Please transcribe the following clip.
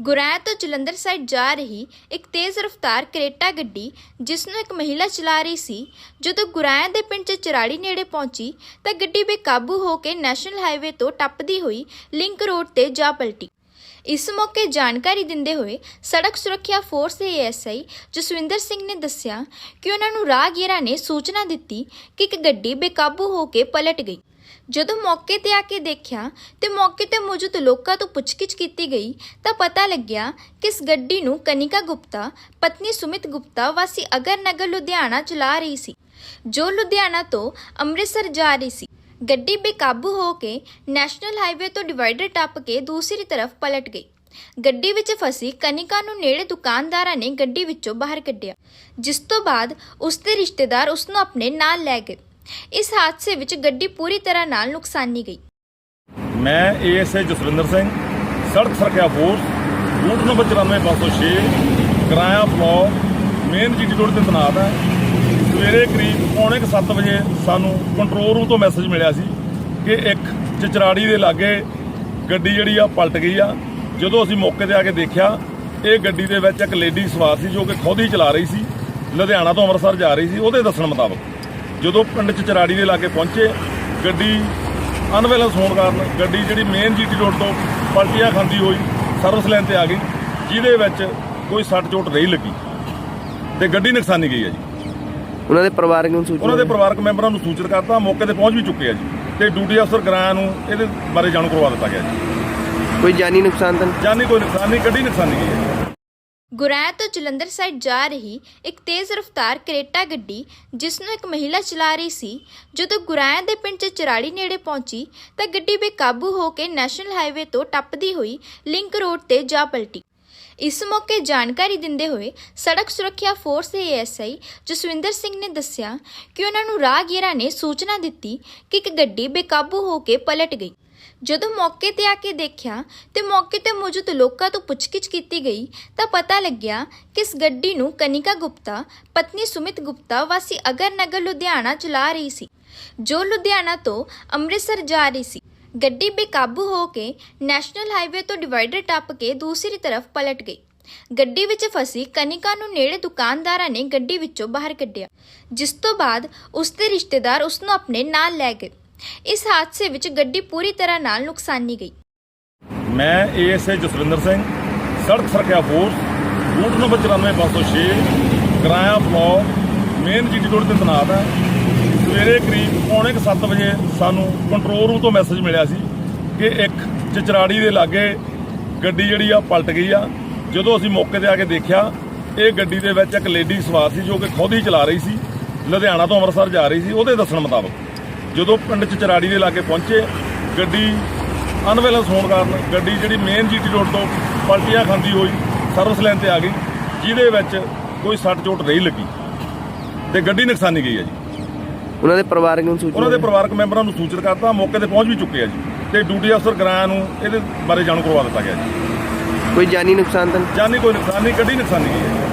ਗੁਰੈਂ ਤੋਂ ਜਲੰਧਰ ਸਾਈਡ ਜਾ ਰਹੀ ਇੱਕ ਤੇਜ਼ ਰਫ਼ਤਾਰ ਕਰੇਟਾ ਗੱਡੀ ਜਿਸ ਨੂੰ ਇੱਕ ਮਹਿਲਾ ਚਲਾ ਰਹੀ ਸੀ, ਜਦੋਂ ਗੁਰਾਇਆ ਦੇ ਪਿੰਡ 'ਚ ਚਰਾੜੀ ਨੇੜੇ ਪਹੁੰਚੀ, ਤਾਂ ਗੱਡੀ ਬੇਕਾਬੂ ਹੋ ਕੇ ਨੈਸ਼ਨਲ ਹਾਈਵੇ ਤੋਂ ਟੱਪਦੀ ਹੋਈ ਲਿੰਕ ਰੋਡ ਤੇ ਜਾ ਪਲਟੀ। ਇਸ ਮੌਕੇ ਜਾਣਕਾਰੀ ਦਿੰਦੇ ਹੋਏ ਸੜਕ ਸੁਰੱਖਿਆ ਫੋਰਸ ਦੇ ਏਐਸਆਈ ਜਸਵਿੰਦਰ ਸਿੰਘ ਨੇ ਦੱਸਿਆ ਕਿ ਉਹਨਾਂ ਨੂੰ ਰਾਹਗੀਰਾਂ ਨੇ ਸੂਚਨਾ ਦਿੱਤੀ ਕਿ ਇੱਕ ਗੱਡੀ ਬੇਕਾਬੂ ਹੋ ਕੇ ਪਲਟ ਗਈ। ਜਦੋਂ ਮੌਕੇ ਤੇ ਆ ਕੇ ਦੇਖਿਆ ਤੇ ਮੌਕੇ ਤੇ ਮੌਜੂਦ ਲੋਕਾਂ ਤੋਂ ਪੁੱਛਗਿੱਛ ਕੀਤੀ ਗਈ, ਤਾਂ ਪਤਾ ਲੱਗਿਆ ਕਿ ਇਸ ਗੱਡੀ ਨੂੰ ਕਨਿਕਾ ਗੁਪਤਾ, ਪਤਨੀ ਸੁਮਿਤ ਗੁਪਤਾ, ਵਾਸੀ ਅਗਰ ਨਗਰ ਲੁਧਿਆਣਾ ਚਲਾ ਰਹੀ ਸੀ, ਜੋ ਲੁਧਿਆਣਾ ਤੋਂ ਅੰਮ੍ਰਿਤਸਰ ਜਾ ਰਹੀ ਸੀ। ਗੱਡੀ ਬੇਕਾਬੂ ਹੋ ਕੇ ਨੈਸ਼ਨਲ ਹਾਈਵੇ ਤੋਂ ਡਿਵਾਈਡਰ ਟੱਪ ਕੇ ਦੂਸਰੀ ਤਰਫ ਪਲਟ ਗਈ। ਗੱਡੀ ਵਿੱਚ ਫਸੀ ਕਨਿਕਾ ਨੂੰ ਨੇੜੇ ਦੁਕਾਨਦਾਰਾਂ ਨੇ ਗੱਡੀ ਵਿੱਚੋਂ ਬਾਹਰ ਕੱਢਿਆ, ਜਿਸ ਤੋਂ ਬਾਅਦ ਉਸ ਦੇ ਰਿਸ਼ਤੇਦਾਰ ਉਸ ਨੂੰ ਆਪਣੇ ਨਾਲ ਲੈ ਗਏ। ਇਸ ਹਾਦਸੇ ਵਿੱਚ ਗੱਡੀ ਪੂਰੀ ਤਰ੍ਹਾਂ ਨਾਲ ਨੁਕਸਾਨੀ ਗਈ। ਮੈਂ ਏਐਸਏ ਜਸਵਿੰਦਰ ਸਿੰਘ, ਸੜਕ ਸੁਰੱਖਿਆ ਫੋਰਸ ਰੂਟ ਨੰਬਰ 94506 ਕਿਰਾਇਆ ਫਲੋਰ ਮੇਨ ਜੀਟੀ ਰੋਡ ਤੇ ਤੈਨਾਤ ਹੈ। ਸਵੇਰੇ ਕਰੀਬ ਪੌਣੇ 7 ਵਜੇ ਸਾਨੂੰ ਕੰਟਰੋਲ ਰੂਮ ਤੋਂ ਮੈਸੇਜ ਮਿਲਿਆ ਸੀ ਕਿ ਇੱਕ ਚਚਰਾੜੀ ਦੇ ਲਾਗੇ ਗੱਡੀ ਜਿਹੜੀ ਆ ਪਲਟ ਗਈ ਆ। ਜਦੋਂ ਅਸੀਂ ਮੌਕੇ ਤੇ ਆ ਕੇ ਦੇਖਿਆ, ਇਹ ਗੱਡੀ ਦੇ ਵਿੱਚ ਇੱਕ ਲੇਡੀ ਸਵਾਰ ਸੀ ਜੋ ਕਿ ਖੁਦ ਹੀ ਚਲਾ ਰਹੀ ਸੀ, ਲੁਧਿਆਣਾ ਤੋਂ ਅੰਮ੍ਰਿਤਸਰ ਜਾ ਰਹੀ ਸੀ, ਉਹਦੇ ਦੱਸਣ ਮੁਤਾਬਕ। ਜਦੋਂ ਪਿੰਡ ਚਚਰਾੜੀ ਦੇ ਲਾਗੇ ਪਹੁੰਚੇ ਗੱਡੀ ਅਨਬੈਲੈਂਸ ਹੋਣ ਕਾਰਨ ਗੱਡੀ ਜਿਹੜੀ ਮੇਨ ਜੀਟੀ ਰੋਡ ਤੋਂ ਪਲਟੀਆਂ ਖਾਂਦੀ ਹੋਈ ਸਰਵਿਸ ਲਾਈਨ ਤੇ ਆ ਗਈ ਜਿਹਦੇ ਵਿੱਚ ਕੋਈ ਸੱਟ ਚੋਟ ਨਹੀਂ ਲੱਗੀ ਤੇ ਗੱਡੀ ਨੁਕਸਾਨੀ ਗਈ ਹੈ ਜੀ। ਉਹਨਾਂ ਦੇ ਪਰਿਵਾਰਕ ਨੂੰ ਸੂਚਨਾ ਉਹਨਾਂ ਦੇ ਪਰਿਵਾਰਕ ਮੈਂਬਰਾਂ ਨੂੰ ਸੂਚਿਤ ਕਰਤਾ ਮੌਕੇ ਤੇ ਪਹੁੰਚ ਵੀ ਚੁੱਕੇ ਆ ਜੀ ਤੇ ਡਿਊਟੀ ਅਫਸਰ ਗਰਾਇਆ ਨੂੰ ਇਹਦੇ ਬਾਰੇ ਜਾਣੂ ਕਰਵਾ ਦਿੱਤਾ ਗਿਆ ਜੀ। ਕੋਈ ਜਾਨੀ ਨੁਕਸਾਨ ਤਾਂ ਨਹੀਂ? ਜਾਨੀ ਕੋਈ ਨੁਕਸਾਨ ਨਹੀਂ ਗੱਡੀ ਨੁਕਸਾਨੀ ਗਈ ਹੈ ਜੀ ਤੋਂ ਜਲੰਧਰ ਸਾਈਡ ਜਾ ਰਹੀ ਇੱਕ ਤੇਜ਼ ਰਫ਼ਤਾਰ ਕਰੇਟਾ ਗੱਡੀ ਜਿਸ ਨੂੰ ਇੱਕ ਮਹਿਲਾ ਚਲਾ ਰਹੀ ਸੀ, ਜਦੋਂ ਗੁਰਾਇਆ ਦੇ ਪਿੰਡ 'ਚ ਚਰਾੜੀ ਨੇੜੇ ਪਹੁੰਚੀ, ਤਾਂ ਗੱਡੀ ਬੇਕਾਬੂ ਹੋ ਕੇ ਨੈਸ਼ਨਲ ਹਾਈਵੇ ਤੋਂ ਟੱਪਦੀ ਹੋਈ ਲਿੰਕ ਰੋਡ ਤੇ ਜਾ ਪਲਟੀ। ਇਸ ਮੌਕੇ ਜਾਣਕਾਰੀ ਦਿੰਦੇ ਹੋਏ ਸੜਕ ਸੁਰੱਖਿਆ ਫੋਰਸ ਦੇ ਏਐਸਆਈ ਜਸਵਿੰਦਰ ਸਿੰਘ ਨੇ ਦੱਸਿਆ ਕਿ ਉਹਨਾਂ ਨੂੰ ਰਾਹਗੀਰਾਂ ਨੇ ਸੂਚਨਾ ਦਿੱਤੀ ਕਿ ਇੱਕ ਗੱਡੀ ਬੇਕਾਬੂ ਹੋ ਕੇ ਪਲਟ ਗਈ। ਜਦੋਂ ਮੌਕੇ ਤੇ ਆ ਕੇ ਦੇਖਿਆ ਤੇ ਮੌਕੇ ਤੇ ਮੌਜੂਦ ਲੋਕਾਂ ਤੋਂ ਪੁੱਛਗਿੱਛ ਕੀਤੀ ਗਈ, ਤਾਂ ਪਤਾ ਲੱਗਿਆ ਕਿ ਇਸ ਗੱਡੀ ਨੂੰ ਕਨਿਕਾ ਗੁਪਤਾ, ਪਤਨੀ ਸੁਮਿਤ ਗੁਪਤਾ, ਵਾਸੀ ਅਗਰ ਨਗਰ ਲੁਧਿਆਣਾ ਚਲਾ ਰਹੀ ਸੀ। ਜੋ ਲੁਧਿਆਣਾ ਤੋਂ ਅੰਮ੍ਰਿਤਸਰ ਜਾ ਰਹੀ ਸੀ। ਗੱਡੀ ਬੇਕਾਬੂ ਹੋ ਕੇ ਨੈਸ਼ਨਲ ਹਾਈਵੇ ਤੋਂ ਡਿਵਾਈਡਰ ਟੱਪ ਕੇ ਦੂਸਰੀ ਤਰਫ ਪਲਟ ਗਈ। ਗੱਡੀ ਵਿੱਚ ਫਸੀ ਕਨਿਕਾ ਨੂੰ ਨੇੜੇ ਦੁਕਾਨਦਾਰਾਂ ਨੇ ਗੱਡੀ ਵਿੱਚੋਂ ਬਾਹਰ ਕੱਢਿਆ, ਜਿਸ ਤੋਂ ਬਾਅਦ ਉਸ ਦੇ ਰਿਸ਼ਤੇਦਾਰ ਉਸ ਨੂੰ ਆਪਣੇ ਨਾਲ ਲੈ ਗਏ। ਇਸ ਹਾਦਸੇ ਵਿੱਚ ਗੱਡੀ ਪੂਰੀ ਤਰ੍ਹਾਂ ਨਾਲ ਨੁਕਸਾਨੀ ਗਈ। ਮੈਂ ਏਐਸਏ ਜਸਵਿੰਦਰ ਸਿੰਘ, ਸੜਕ ਸੁਰੱਖਿਆ ਫੋਰਸ ਰੂਟ ਨੰਬਰ 94506 ਕਿਰਾਇਆ ਫਲੋਰ ਮੇਨ ਜੀਟੀ ਰੋਡ ਤੇ ਤੈਨਾਤ ਹੈ। ਸਵੇਰੇ ਕਰੀਬ ਪੌਣੇ 7 ਵਜੇ ਸਾਨੂੰ ਕੰਟਰੋਲ ਰੂਮ ਤੋਂ ਮੈਸੇਜ ਮਿਲਿਆ ਸੀ ਕਿ ਇੱਕ ਚਚਰਾੜੀ ਦੇ ਲਾਗੇ ਗੱਡੀ ਜਿਹੜੀ ਆ ਪਲਟ ਗਈ ਆ। ਜਦੋਂ ਅਸੀਂ ਮੌਕੇ ਤੇ ਆ ਕੇ ਦੇਖਿਆ, ਇਹ ਗੱਡੀ ਦੇ ਵਿੱਚ ਇੱਕ ਲੇਡੀ ਸਵਾਰ ਸੀ ਜੋ ਕਿ ਖੁਦ ਹੀ ਚਲਾ ਰਹੀ ਸੀ, ਲੁਧਿਆਣਾ ਤੋਂ ਅੰਮ੍ਰਿਤਸਰ ਜਾ ਰਹੀ ਸੀ, ਉਹਦੇ ਦੱਸਣ ਮੁਤਾਬਕ। ਜਦੋਂ ਪਿੰਡ ਚਚਰਾੜੀ ਦੇ ਲਾਗੇ ਪਹੁੰਚੇ ਗੱਡੀ ਅਨਬੈਲੈਂਸ ਹੋਣ ਕਾਰਨ ਗੱਡੀ ਜਿਹੜੀ ਮੇਨ ਜੀਟੀ ਰੋਡ ਤੋਂ ਪਲਟੀਆਂ ਖਾਂਦੀ ਹੋਈ ਸਰਵਿਸ ਲਾਈਨ ਤੇ ਆ ਗਈ ਜਿਹਦੇ ਵਿੱਚ ਕੋਈ ਸੱਟ ਚੋਟ ਨਹੀਂ ਲੱਗੀ ਤੇ ਗੱਡੀ ਨੁਕਸਾਨੀ ਗਈ ਹੈ ਜੀ। ਉਹਨਾਂ ਦੇ ਪਰਿਵਾਰਕ ਨੂੰ ਸੂਚਨਾ ਉਹਨਾਂ ਦੇ ਪਰਿਵਾਰਕ ਮੈਂਬਰਾਂ ਨੂੰ ਸੂਚਿਤ ਕਰਤਾ ਮੌਕੇ ਤੇ ਪਹੁੰਚ ਵੀ ਚੁੱਕੇ ਆ ਜੀ ਤੇ ਡਿਊਟੀ ਅਫਸਰ ਗਰਾਇਆ ਨੂੰ ਇਹਦੇ ਬਾਰੇ ਜਾਣੂ ਕਰਵਾ ਦਿੱਤਾ ਗਿਆ ਜੀ। ਕੋਈ ਜਾਨੀ ਨੁਕਸਾਨ ਤਾਂ? ਜਾਨੀ ਕੋਈ ਨੁਕਸਾਨ ਨਹੀਂ ਗੱਡੀ ਨੁਕਸਾਨੀ ਗਈ ਹੈ